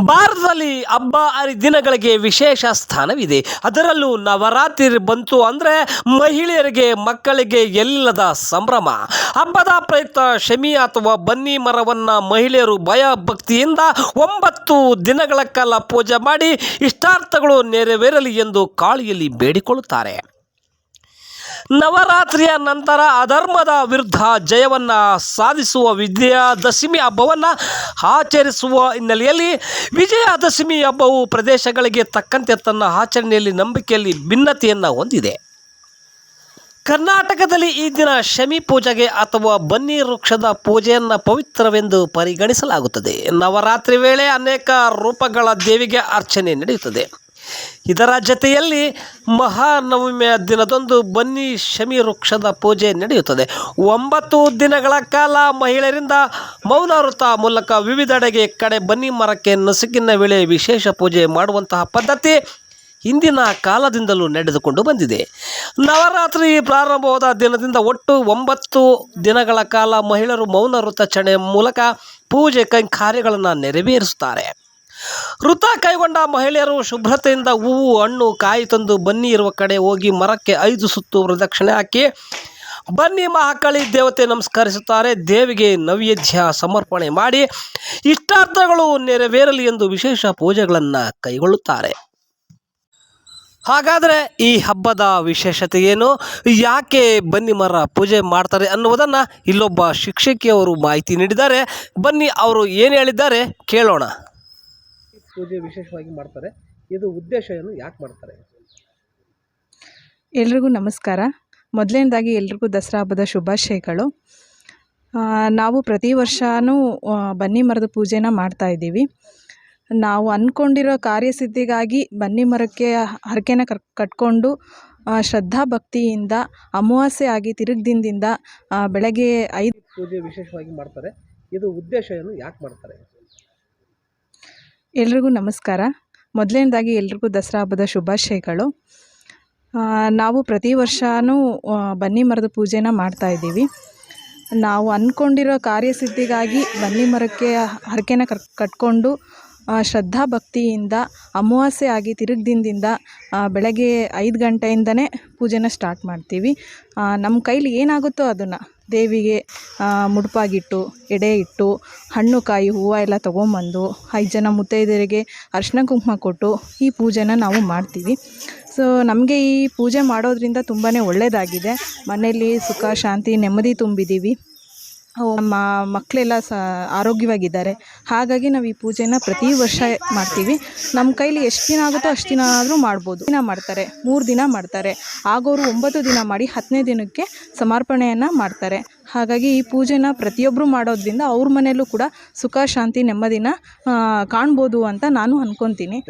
ಭಾರತದಲ್ಲಿ ಹಬ್ಬ ಹರಿದಿನಗಳಿಗೆ ವಿಶೇಷ ಸ್ಥಾನವಿದೆ. ಅದರಲ್ಲೂ ನವರಾತ್ರಿ ಬಂತು ಅಂದರೆ ಮಹಿಳೆಯರಿಗೆ ಮಕ್ಕಳಿಗೆ ಎಲ್ಲದ ಸಂಭ್ರಮ. ಹಬ್ಬದ ಪ್ರಯುಕ್ತ ಶಮಿ ಅಥವಾ ಬನ್ನಿ ಮರವನ್ನು ಮಹಿಳೆಯರು ಭಯ ಭಕ್ತಿಯಿಂದ ಒಂಬತ್ತು ದಿನಗಳ ಕಾಲ ಪೂಜೆ ಮಾಡಿ ಇಷ್ಟಾರ್ಥಗಳು ನೆರವೇರಲಿ ಎಂದು ಕಾಳಿಯಲ್ಲಿ ಬೇಡಿಕೊಳ್ಳುತ್ತಾರೆ. ನವರಾತ್ರಿಯ ನಂತರ ಅಧರ್ಮದ ವಿರುದ್ಧ ಜಯವನ್ನು ಸಾಧಿಸುವ ವಿಜಯದಶಮಿ ಹಬ್ಬವನ್ನು ಆಚರಿಸುವ ಹಿನ್ನೆಲೆಯಲ್ಲಿ ವಿಜಯದಶಮಿ ಹಬ್ಬವು ಪ್ರದೇಶಗಳಿಗೆ ತಕ್ಕಂತೆ ತನ್ನ ಆಚರಣೆಯಲ್ಲಿ ನಂಬಿಕೆಯಲ್ಲಿ ಭಿನ್ನತೆಯನ್ನು ಹೊಂದಿದೆ. ಕರ್ನಾಟಕದಲ್ಲಿ ಈ ದಿನ ಶಮಿ ಪೂಜೆಗೆ ಅಥವಾ ಬನ್ನಿ ವೃಕ್ಷದ ಪೂಜೆಯನ್ನು ಪವಿತ್ರವೆಂದು ಪರಿಗಣಿಸಲಾಗುತ್ತದೆ. ನವರಾತ್ರಿ ವೇಳೆ ಅನೇಕ ರೂಪಗಳ ದೇವಿಗೆ ಅರ್ಚನೆ ನಡೆಯುತ್ತದೆ. ಇದರ ಜೊತೆಯಲ್ಲಿ ಮಹಾನವಮಿಯ ದಿನದಂದು ಬನ್ನಿ ಶಮಿ ವೃಕ್ಷದ ಪೂಜೆ ನಡೆಯುತ್ತದೆ. ಒಂಬತ್ತು ದಿನಗಳ ಕಾಲ ಮಹಿಳೆಯರಿಂದ ಮೌನ ವೃತ ಮೂಲಕ ವಿವಿಧೆಡೆಗೆ ಕಡೆ ಬನ್ನಿ ಮರಕ್ಕೆ ನಸುಕಿನ ವೇಳೆ ವಿಶೇಷ ಪೂಜೆ ಮಾಡುವಂತಹ ಪದ್ಧತಿ ಹಿಂದಿನ ಕಾಲದಿಂದಲೂ ನಡೆದುಕೊಂಡು ಬಂದಿದೆ. ನವರಾತ್ರಿ ಪ್ರಾರಂಭವಾದ ದಿನದಿಂದ ಒಟ್ಟು ಒಂಬತ್ತು ದಿನಗಳ ಕಾಲ ಮಹಿಳೆಯರು ಮೌನ ವೃತಾಚರಣೆ ಮೂಲಕ ಪೂಜೆ ಕೈ ಕಾರ್ಯಗಳನ್ನು ನೆರವೇರಿಸುತ್ತಾರೆ. ವೃತ ಕೈಗೊಂಡ ಮಹಿಳೆಯರು ಶುಭ್ರತೆಯಿಂದ ಹೂವು, ಹಣ್ಣು, ಕಾಯಿ ತಂದು ಬನ್ನಿ ಇರುವ ಕಡೆ ಹೋಗಿ ಮರಕ್ಕೆ ಐದು ಸುತ್ತು ಪ್ರದಕ್ಷಿಣೆ ಹಾಕಿ ಬನ್ನಿ ಮಹಾಕಾಳಿ ದೇವತೆ ನಮಸ್ಕರಿಸುತ್ತಾರೆ. ದೇವಿಗೆ ನೈವೇದ್ಯ ಸಮರ್ಪಣೆ ಮಾಡಿ ಇಷ್ಟಾರ್ಥಗಳು ನೆರವೇರಲಿ ಎಂದು ವಿಶೇಷ ಪೂಜೆಗಳನ್ನು ಕೈಗೊಳ್ಳುತ್ತಾರೆ. ಹಾಗಾದರೆ ಈ ಹಬ್ಬದ ವಿಶೇಷತೆ ಏನು? ಯಾಕೆ ಬನ್ನಿ ಮರ ಪೂಜೆ ಮಾಡ್ತಾರೆ ಅನ್ನುವುದನ್ನು ಇಲ್ಲೊಬ್ಬ ಶಿಕ್ಷಕಿಯವರು ಮಾಹಿತಿ ನೀಡಿದ್ದಾರೆ. ಬನ್ನಿ ಅವರು ಏನು ಹೇಳಿದ್ದಾರೆ ಕೇಳೋಣ. ಪೂಜೆ ವಿಶೇಷವಾಗಿ ಮಾಡ್ತಾರೆ. ಇದು ಉದ್ದೇಶ ಏನು? ಯಾಕೆ ಮಾಡ್ತಾರೆ? ಎಲ್ರಿಗೂ ನಮಸ್ಕಾರ. ಮೊದಲನೇದಾಗಿ ಎಲ್ರಿಗೂ ದಸರಾ ಹಬ್ಬದ ಶುಭಾಶಯಗಳು. ನಾವು ಪ್ರತಿ ವರ್ಷವೂ ಬನ್ನಿ ಮರದ ಪೂಜೆನ ಮಾಡ್ತಾ ಇದ್ದೀವಿ. ನಾವು ಅಂದ್ಕೊಂಡಿರೋ ಕಾರ್ಯಸಿದ್ಧಿಗಾಗಿ ಬನ್ನಿ ಮರಕ್ಕೆ ಹರಕೆನ ಕರ್ ಕಟ್ಕೊಂಡು ಶ್ರದ್ಧಾ ಭಕ್ತಿಯಿಂದ ಅಮಾವಾಸ್ಯೆ ಆಗಿ ತಿರುಗಿ ದಿನದಿಂದ ಬೆಳಗ್ಗೆ ಐದು ಪೂಜೆ ವಿಶೇಷವಾಗಿ ಮಾಡ್ತಾರೆ. ಇದು ಉದ್ದೇಶ ಏನು? ಯಾಕೆ ಮಾಡ್ತಾರೆ? ಎಲ್ರಿಗೂ ನಮಸ್ಕಾರ. ಮೊದಲನೇದಾಗಿ ಎಲ್ರಿಗೂ ದಸರಾ ಹಬ್ಬದ ಶುಭಾಶಯಗಳು. ನಾವು ಪ್ರತಿ ವರ್ಷವೂ ಬನ್ನಿ ಮರದ ಪೂಜೆನ ಮಾಡ್ತಾ ಇದ್ದೀವಿ. ನಾವು ಅಂದ್ಕೊಂಡಿರೋ ಕಾರ್ಯಸಿದ್ಧಿಗಾಗಿ ಬನ್ನಿ ಮರಕ್ಕೆ ಹರಕೆನ ಕಟ್ಕೊಂಡು ಶ್ರದ್ಧಾ ಭಕ್ತಿಯಿಂದ, ಅಮಾವಾಸ್ಯೆ ಆಗಿ ತಿರುಗಿ ದಿನದಿಂದ ಬೆಳಗ್ಗೆ ಐದು ಗಂಟೆಯಿಂದನೇ ಪೂಜೆನ ಸ್ಟಾರ್ಟ್ ಮಾಡ್ತೀವಿ. ನಮ್ಮ ಕೈಲಿ ಏನಾಗುತ್ತೋ ಅದನ್ನು ದೇವಿಗೆ ಮುಡುಪಾಗಿಟ್ಟು ಎಡೆ ಇಟ್ಟು ಹಣ್ಣು ಕಾಯಿ, ಹೂವು ಎಲ್ಲ ತೊಗೊಂಬಂದು, ಐದು ಜನ ಮುತ್ತೈದೆಯರಿಗೆ ಅರಿಶಿನ ಕುಂಕುಮ ಕೊಟ್ಟು ಈ ಪೂಜೆನ ನಾವು ಮಾಡ್ತೀವಿ. ಸೊ ನಮಗೆ ಈ ಪೂಜೆ ಮಾಡೋದ್ರಿಂದ ತುಂಬಾ ಒಳ್ಳೆಯದಾಗಿದೆ ಮನೆಯಲ್ಲಿ ಸುಖ, ಶಾಂತಿ, ನೆಮ್ಮದಿ ತುಂಬಿದ್ದೀವಿ. ನಮ್ಮ ಮಕ್ಕಳೆಲ್ಲ ಸ, ಆರೋಗ್ಯವಾಗಿದ್ದಾರೆ. ಹಾಗಾಗಿ ನಾವು ಈ ಪೂಜೆನ ಪ್ರತಿ ವರ್ಷ ಮಾಡ್ತೀವಿ. ನಮ್ಮ ಕೈಲಿ ಎಷ್ಟು ದಿನ ಆಗುತ್ತೋ ಅಷ್ಟು ದಿನ ಆದರೂ ಮಾಡ್ಬೋದು. ದಿನ ಮಾಡ್ತಾರೆ. ಮೂರು ದಿನ ಮಾಡ್ತಾರೆ. ಆಗೋರು ಒಂಬತ್ತು ದಿನ ಮಾಡಿ ಹತ್ತನೇ ದಿನಕ್ಕೆ ಸಮರ್ಪಣೆಯನ್ನು ಮಾಡ್ತಾರೆ. ಹಾಗಾಗಿ ಈ ಪೂಜೆನ ಪ್ರತಿಯೊಬ್ಬರು ಮಾಡೋದ್ರಿಂದ ಅವ್ರ ಮನೆಯಲ್ಲೂ ಕೂಡ ಸುಖ, ಶಾಂತಿ, ನೆಮ್ಮದಿನ ಕಾಣ್ಬೋದು ಅಂತ ನಾನು ಅಂದ್ಕೊತೀನಿ